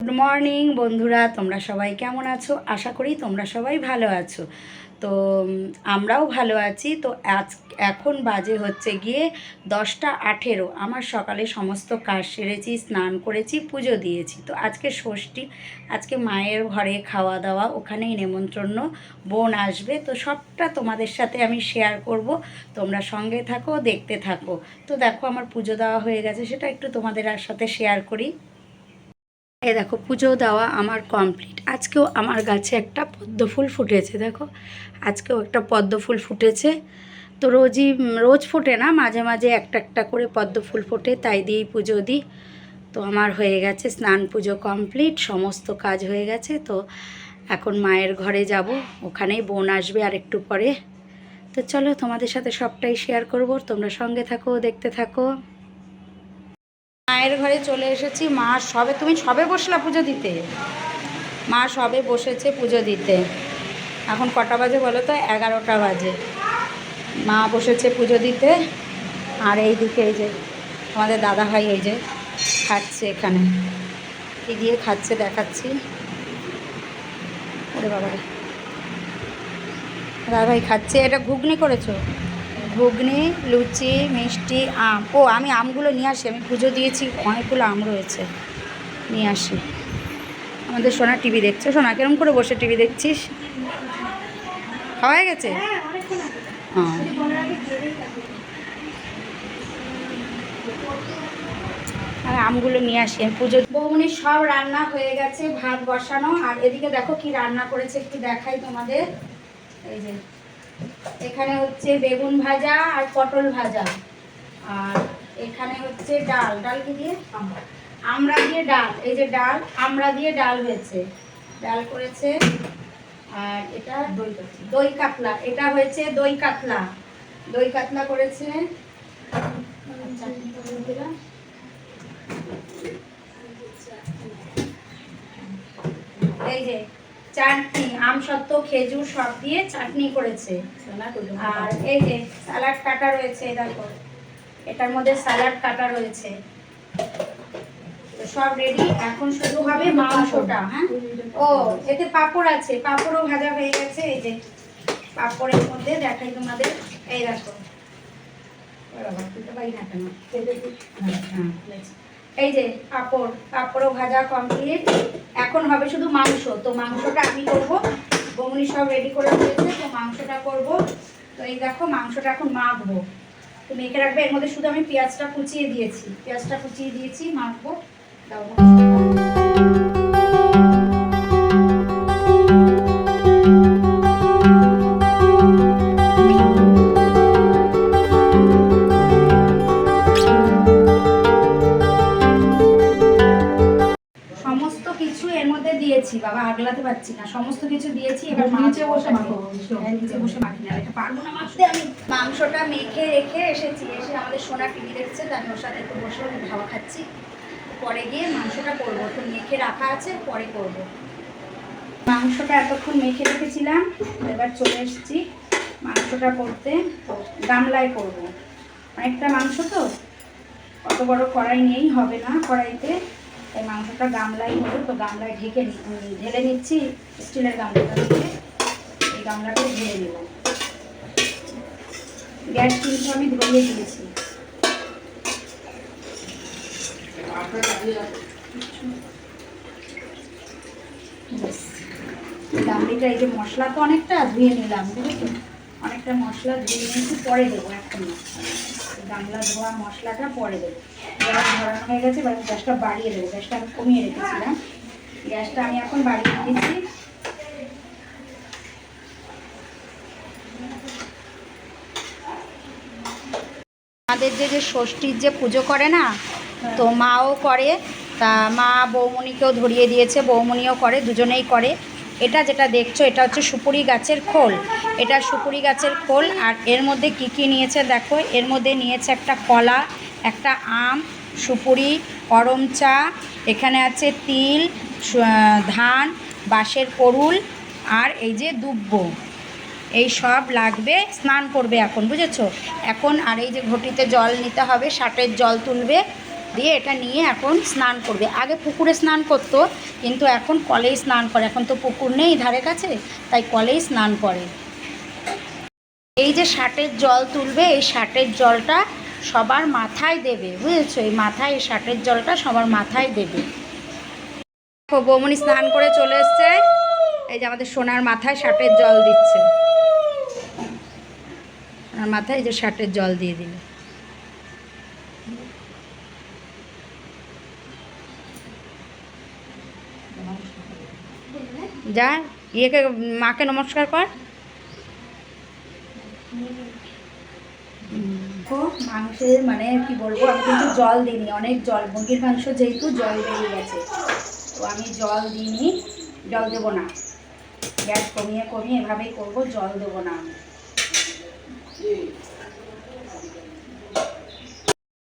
Good morning বন্ধুরা, তোমরা সবাই কেমন আছো? আশা করি তোমরা সবাই ভালো আছো। তো আমরাও ভালো আছি। তো, আজ, এখন বাজে হচ্ছে গিয়ে দশটা আঠেরো। আমার সকালে সমস্ত কাজ সেরেছি, স্নান করেছি, পুজো দিয়েছি। তো, আজকে ষষ্ঠী, আজকে মায়ের ঘরে খাওয়া দাওয়া ওখানেই নেমন্ত্রণ বোন আসবে। তো, সবটা তোমাদের সাথে আমি শেয়ার করব। তোমরা সঙ্গে থাকো, দেখতে থাকো। তো, দেখো, আমার পুজো দেওয়া হয়ে গেছে, সেটা একটু তোমাদের সাথে শেয়ার করি। এ দেখো, পুজো দেওয়া আমার কমপ্লিট আজকেও আমার গাছে একটা পদ্ম ফুল ফুটেছে, দেখো। আজকেও একটা পদ্ম ফুল ফুটেছে। তো রোজই রোজ ফোটে না, মাঝে মাঝে একটা একটা করে পদ্ম ফুল ফোটে, তাই দিয়েই পুজো দিই। তো আমার হয়ে গেছে স্নান পুজো কমপ্লিট সমস্ত কাজ হয়ে গেছে, তো এখন মায়ের ঘরে যাব, ওখানেই বোন আসবে আর একটু পরে। তো চলো তোমাদের সাথে সবটাই শেয়ার করব, তোমরা সঙ্গে থাকো, দেখতে থাকো। মায়ের ঘরে চলে এসেছি, মা সবে, তুমি সবে বসলা পুজো দিতে? মা সবে বসেছে পুজো দিতে। এখন কটা বাজে বলো তো? এগারোটা বাজে। মা বসেছে পুজো দিতে। আর এই দিকে এই যে, আমাদের দাদা ভাই এই যে খাচ্ছে এখানে। কি দিয়ে খাচ্ছে দেখাচ্ছি। ওরে বাবা দাদা ভাই খাচ্ছে। এটা ঘুগনি করেছ? ঘুগনি, লুচি, মিষ্টি, আম। ও, আমি আমগুলো নিয়ে আসি। আমি পুজো দিয়েছি, অনেকগুলো আম রয়েছে। নিয়ে আসি। আমাদের সোনা টিভি দেখছে। সোনা, কিরম করে বসে টিভি দেখছিস? খাওয়া হয়ে গেছে? আর আমগুলো নিয়ে আসি। পুজো বৌমনি সব রান্না হয়ে গেছে, ভাত বসানো। আর এদিকে দেখো কি রান্না করেছে, একটু দেখাই তোমাদের। এই যে। এখানে হচ্ছে বেগুন ভাজা আর পটল ভাজা। আর এখানে হচ্ছে ডাল। ডাল কি দিয়ে? আমরা দিয়ে ডাল। এই যে ডাল, আমরা দিয়ে ডাল হয়েছে। ডাল করেছে আর এটা দই দই কাতলা। এটা হয়েছে দই কাতলা। দই কাতলা করেছে। এই যে চাটনি আম সত্ত্ব খেজুর সব দিয়ে চাটনি করেছে। আর এই যে স্যালাড কাটা রয়েছে দেখো এটার মধ্যে স্যালাড কাটা রয়েছে। সব রেডি এখন শুরু হবে মাংসটা হ্যাঁ? ও এতে পাপড় আছে পাঁপড়ও ভাজা হয়ে গেছে এই যে পাপড়ের মধ্যে দেখাই তোমাদের। এই দেখো। বাবা, তুলতে পারি না। কেন? হ্যাঁ, হয়েছে। এই যে পাঁপড়, পাঁপড়ও ভাজা কমপ্লিট এখন হবে শুধু মাংস। তো মাংসটা আমি করব। বমুনি সব রেডি করে দিয়েছে তো মাংসটা করব। তো এই দেখো, মাংসটা এখন মাখবো। তো মেখে রাখবে, এর মধ্যে শুধু আমি পেঁয়াজটা কুচিয়ে দিয়েছি। পেঁয়াজটা কুচিয়ে দিয়েছি, মাখবো। দাও আমাদের সোনা টিভি দেখছে তাই আমি ওর সাথে একটু বসে খাওয়া খাচ্ছি। পরে গিয়ে মাংসটা করব তো মেখে রাখা আছে, পরে করব। মাংসটা এতক্ষণ মেখে রেখেছিলাম, এবার চলে এসেছি মাংসটা করতে, তো গামলায় করব। অনেকটা মাংস তো, অত বড় কড়াই নেই, হবে না কড়াইতে। তাই মাংসটা গামলায় হলো তো গামলায় ঢেকে ঢেলে নিচ্ছি, স্টিলের গামলাটা থেকে। এই গামলাটা ঢেলে নিলাম গ্যাস কিন্তু আমি ধরিয়ে দিয়েছি। গামলিটা এই যে মশলা তো অনেকটা ধুয়ে নিলাম, বুঝেছ? অনেকটা মশলা ধুয়ে নিয়েছি, পরে দেবো এখন। না গামলা ধোয়া মশলাটা পরে দেবো। গ্যাস ধরানো হয়ে গেছে, এবার গ্যাসটা বাড়িয়ে দেবো। গ্যাসটা আমি কমিয়ে রেখেছিলাম। গ্যাসটা আমি এখন বাড়িয়ে দিয়েছি আমাদের যে যে ষষ্ঠীর যে পুজো করে না তো মাও করে তা মা বৌমণিকেও ধরিয়ে দিয়েছে বৌমণিও করে দুজনেই করে। এটা যেটা দেখছ এটা হচ্ছে সুপুরি গাছের খোল। এটা সুপুরি গাছের খোল আর এর মধ্যে কি কি নিয়েছে দেখো? এর মধ্যে নিয়েছে একটা কলা একটা আম সুপুরি গরম চা এখানে আছে তিল ধান বাঁশের করুল আর এই যে দুব্ব। এই সব লাগবে, স্নান করবে এখন, বুঝেছ? এখন আর এই যে ঘটিতে জল নিতে হবে ষাটের জল তুলবে, দিয়ে এটা নিয়ে এখন স্নান করবে। আগে পুকুরে স্নান করতো, কিন্তু এখন কলেই স্নান করে। এখন তো পুকুর নেই ধারে কাছে, তাই কলেই স্নান করে। এই যে শার্টের জল তুলবে, এই শার্টের জলটা সবার মাথায় দেবে, বুঝেছ? এই মাথায়, এই শার্টের জলটা সবার মাথায় দেবে। বৌমনি স্নান করে চলে এসছে। এই যে আমাদের সোনার মাথায় শার্টের জল দিচ্ছে। সোনার মাথায় যে শার্টের জল দিয়ে দিল। যা, ইয়েকে, মাকে নমস্কার কর। মাংসের মানে কি বলব, আমি কিন্তু জল দিইনি, অনেক জল, মুরগির মাংস যেহেতু জল বেরিয়ে গেছে। তো আমি জল দিইনি, জল দেবো না। গ্যাস কমিয়ে কমিয়ে এভাবেই করব, জল দেবো না আমি।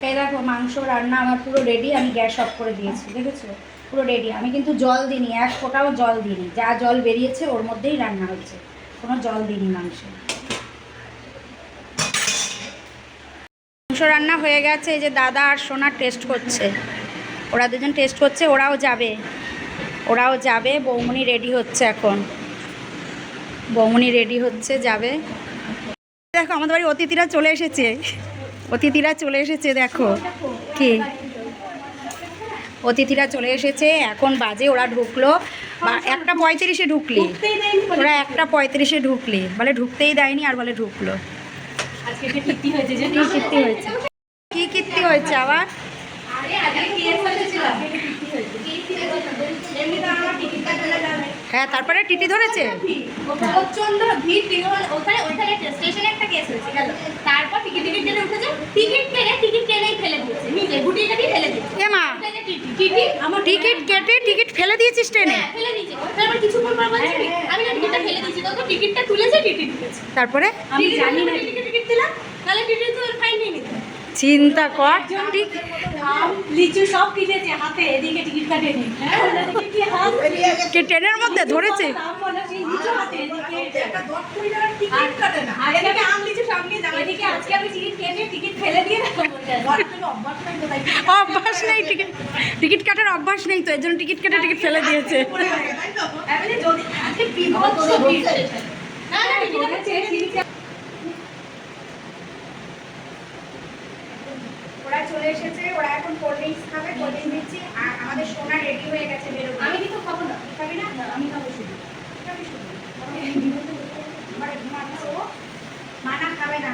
এই দেখো মাংস রান্না আমার পুরো রেডি আমি গ্যাস অফ করে দিয়েছি, দেখেছ? পুরো রেডি আমি কিন্তু জল দিইনি, এক ফোঁটাও জল দিইনি। যা জল বেরিয়েছে, ওর মধ্যেই রান্না হচ্ছে কোনো জল দিইনি মাংসে। মাংস রান্না হয়ে গেছে, এই যে দাদা আর সোনা টেস্ট করছে। ওরা দুজন টেস্ট করছে, ওরাও যাবে। ওরাও যাবে, বৌমনি রেডি হচ্ছে এখন। বৌমনি রেডি হচ্ছে, যাবে। দেখো, আমাদের বাড়ি অতিথিরা চলে এসেছে। অতিথিরা চলে এসেছে, দেখো। কি? অতিথিরা চলে এসেছে, এখন বাজে, ওরা ঢুকলো। বা একটা পঁয়ত্রিশে ঢুকলি। ওরা একটা পঁয়ত্রিশে ঢুকলি। বলে ঢুকতেই দেয়নি আর বলে ঢুকলো। কীর্তি হয়েছে? কি কীর্তি হয়েছে কি কীর্তি হয়েছে? আবার হ্যাঁ তারপরে টিটি ধরেছে? প্রচণ্ড ভিড় তৃণমূল ওখানে ওইখানে স্টেশনে একটা কেস হয়েছে গেল তারপর টিকিট টিকিট উঠেছে টিকিট টেনে টিকিট ফেলে দিয়েছে নিজে গুটি কাটি ফেলে দিয়েছে এ মা টিটি আমার টিকিট কেটে টিকিট ফেলে দিয়েছিস ট্রেনে? হ্যাঁ, ফেলে দিয়েছে তারপর কিছুক্ষণ পর বলছে আমি না। টিকিটটা ফেলে দিয়েছি তো টিকিটটা তুলেছে টিটি দিয়েছে তারপরে? আমি জানি না। টিকিট টিকিট দিলাম তাহলে টিটি তো চিন্তা কর। ঠিক লিচু সব কিনেছে হাতে এদিকে টিকিট কাটেনি হ্যাঁ ওদিকে কি ট্রেনের মধ্যে ধরেছে? কাটে না কেটে অভ্যাস নেই টিকিট টিকিট কাটার অভ্যাস নেই তো এর জন্য টিকিট কেটে টিকিট ফেলে দিয়েছে। না না টিকিট চেয়ে ওরা চলে এসেছে। ওরা এখন কোল্ড ড্রিঙ্কস খাবে কোল্ড ড্রিঙ্কস দিচ্ছি। আর আমাদের সোনা রেডি হয়ে গেছে বেরোবে আমি কিন্তু খাব না। খাবি না? আমি খাব শুধু। মানা খাবে না।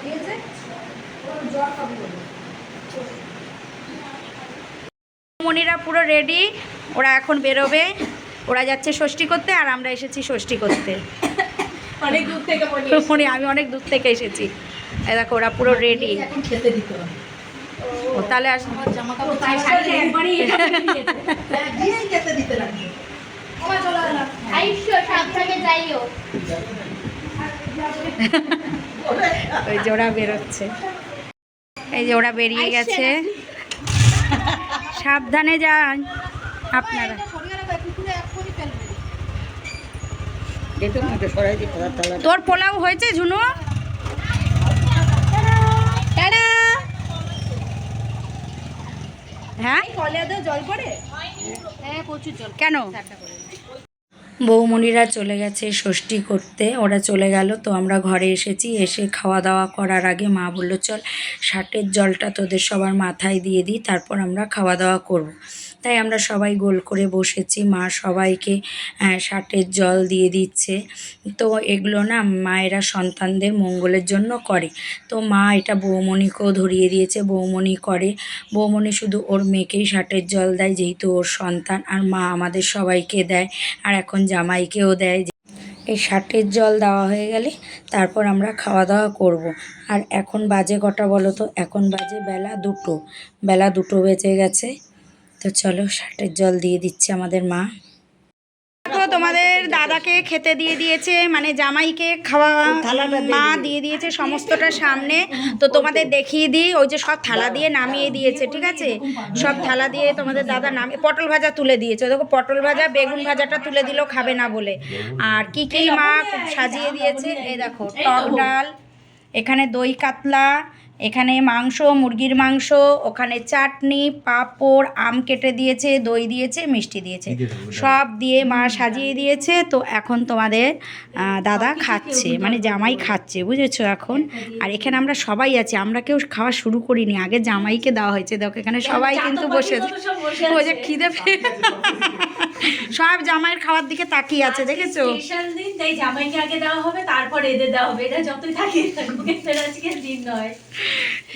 ঠিক আছে জ্বর খাবে মনিরা পুরো রেডি ওরা এখন বেরোবে। ওরা যাচ্ছে ষষ্ঠী করতে আর আমরা এসেছি ষষ্ঠী করতে। অনেক দূর থেকে আমি অনেক দূর থেকে এসেছি। এই দেখো ওরা পুরো রেডি খেতে দিতে হবে। ও তাহলে আস যাইও। ওই যে ওরা বেরোচ্ছে। এই যে ওরা বেরিয়ে গেছে। সাবধানে যান আপনারা। তোর পোলাও হয়েছে ঝুনু? হ্যাঁ? জল পড়ে হ্যাঁ প্রচুর জল। কেন? বৌমণিরা চলে গেছে ষষ্ঠী করতে ওরা চলে গেল তো আমরা ঘরে এসেছি এসে খাওয়া দাওয়া করার আগে মা বলল চল ষাটের জলটা তোদের সবার মাথায় দিয়ে দিই তারপর আমরা খাওয়া দাওয়া করব। তাই আমরা সবাই গোল করে বসেছি। মা সবাইকে ষাটের জল দিয়ে দিচ্ছে। তো এগুলো না মায়েরা সন্তানদের মঙ্গলের জন্য করে। তো মা এটা বৌমণিকেও ধরিয়ে দিয়েছে। বৌমণি করে। বৌমণি শুধু ওর মেয়েকেই ষাটের জল দেয়, যেহেতু ওর সন্তান। আর মা আমাদের সবাইকে দেয়। আর এখন জামাইকেও দেয়। এই ষাটের জল দেওয়া হয়ে গেলে তারপর আমরা খাওয়া দাওয়া করব। আর এখন বাজে কটা বলো তো? এখন বাজে বেলা দুটো। বেলা দুটো বেজে গেছে। তো চলো ষাটের জল দিয়ে দিচ্ছে আমাদের মা। দেখো তোমাদের দাদাকে খেতে দিয়ে দিয়েছে মানে জামাইকে খাওয়া মা দিয়ে দিয়েছে সমস্তটা সামনে। তো তোমাদের দেখিয়ে দিই ওই যে সব থালা দিয়ে নামিয়ে দিয়েছে ঠিক আছে? সব থালা দিয়ে তোমাদের দাদা নামিয়ে পটল ভাজা তুলে দিয়েছে। দেখো পটল ভাজা বেগুন ভাজাটা তুলে দিল খাবে না বলে। আর কি কি মা সাজিয়ে দিয়েছে এই দেখো টক ডাল এখানে দই কাতলা এখানে মাংস মুরগির মাংস ওখানে চাটনি পাঁপড় আম কেটে দিয়েছে দই দিয়েছে মিষ্টি দিয়েছে। সব দিয়ে মা সাজিয়ে দিয়েছে তো এখন তোমাদের দাদা খাচ্ছে মানে জামাই খাচ্ছে বুঝেছ এখন? আর এখানে আমরা সবাই আছি আমরা কেউ খাওয়া শুরু করিনি আগে জামাইকে দেওয়া হয়েছে। দেখো এখানে সবাই কিন্তু বসে আছে। যে খিদে পেয়ে সব জামাইয়ের খাওয়ার দিকে তাকিয়ে আছে দেখেছ? স্পেশাল দিন তাই জামাইকে আগে দেওয়া হবে তারপর এদের দেওয়া হবে। এটা যতই থাকে থাকুক আজকের দিন নয়।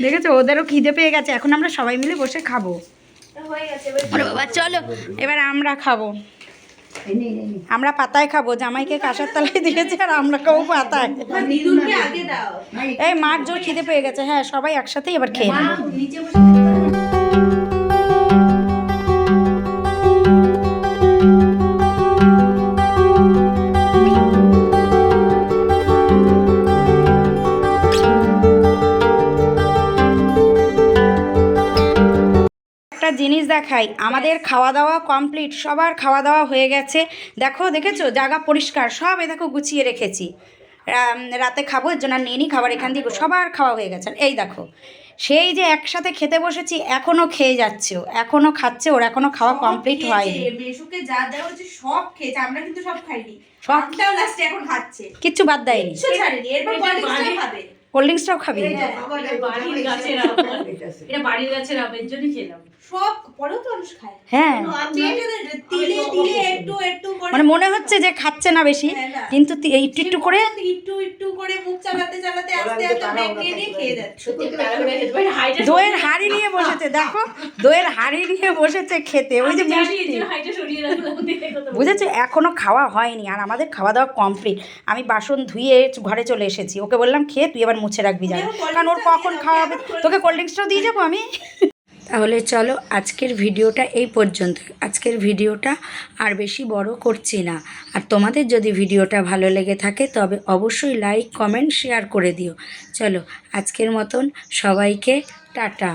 দেখেছ? ওদেরও খিদে পেয়ে গেছে। এখন আমরা সবাই মিলে বসে খাব। বাবা চলো এবার আমরা খাব। আমরা পাতায় খাব। জামাইকে কাঁসার তলায় দিয়েছে আর আমরা খাব পাতায় এই মার জোর খিদে পেয়ে গেছে। হ্যাঁ সবাই একসাথেই এবার খেয়ে নেব। দেখাই। আমাদের খাওয়া দাওয়া কমপ্লিট সবার খাওয়া দাওয়া হয়ে গেছে। দেখো দেখেছ? জায়গা পরিষ্কার সব এ দেখো গুছিয়ে রেখেছি। রাতে খাব এর জন্য আর নিয়ে নিই খাবার এখান থেকে সবার খাওয়া হয়ে গেছে। এই দেখো সেই যে একসাথে খেতে বসেছি এখনও খেয়ে যাচ্ছে ও এখনও খাচ্ছে ওর এখনও খাওয়া কমপ্লিট হয়নি। মেশুকে যা দেওয়া হচ্ছে সব খেয়েছে আমরা কিন্তু সব খাইনি। সবটাও লাস্টে এখন খাচ্ছে। কিচ্ছু বাদ দেয়নি। এরপর খাবে। কোল্ড ড্রিঙ্কসটাও খাবি। হ্যাঁ। মানে মনে হচ্ছে যে খাচ্ছে না বেশি হ্যাঁ, কিন্তু একটু একটু করে একটু একটু করে মুখ চালাতে চালাতে আস্তে আস্তে দইয়ের হাড়ি নিয়ে বসেছে দেখো। দইয়ের হাড়ি নিয়ে বসেছে খেতে ওই যে মিষ্টি। বুঝেছ? এখনও খাওয়া হয়নি আর আমাদের খাওয়া দাওয়া কমপ্লিট আমি বাসন ধুয়ে ঘরে চলে এসেছি। ওকে বললাম খেয়ে তুই এবার মুছে রাখবি যাবে কারণ ওর কখন খাওয়া হবে? তোকে কোল্ড ড্রিঙ্কসটাও দিয়ে যাব আমি? তাহলে চলো আজকের ভিডিওটা এই পর্যন্ত। আজকের ভিডিওটা আর বেশি বড় করছি না। আর তোমাদের যদি ভিডিওটা ভালো লেগে থাকে তবে অবশ্যই লাইক কমেন্ট শেয়ার করে দিও। চলো আজকের মতন সবাইকে টাটা।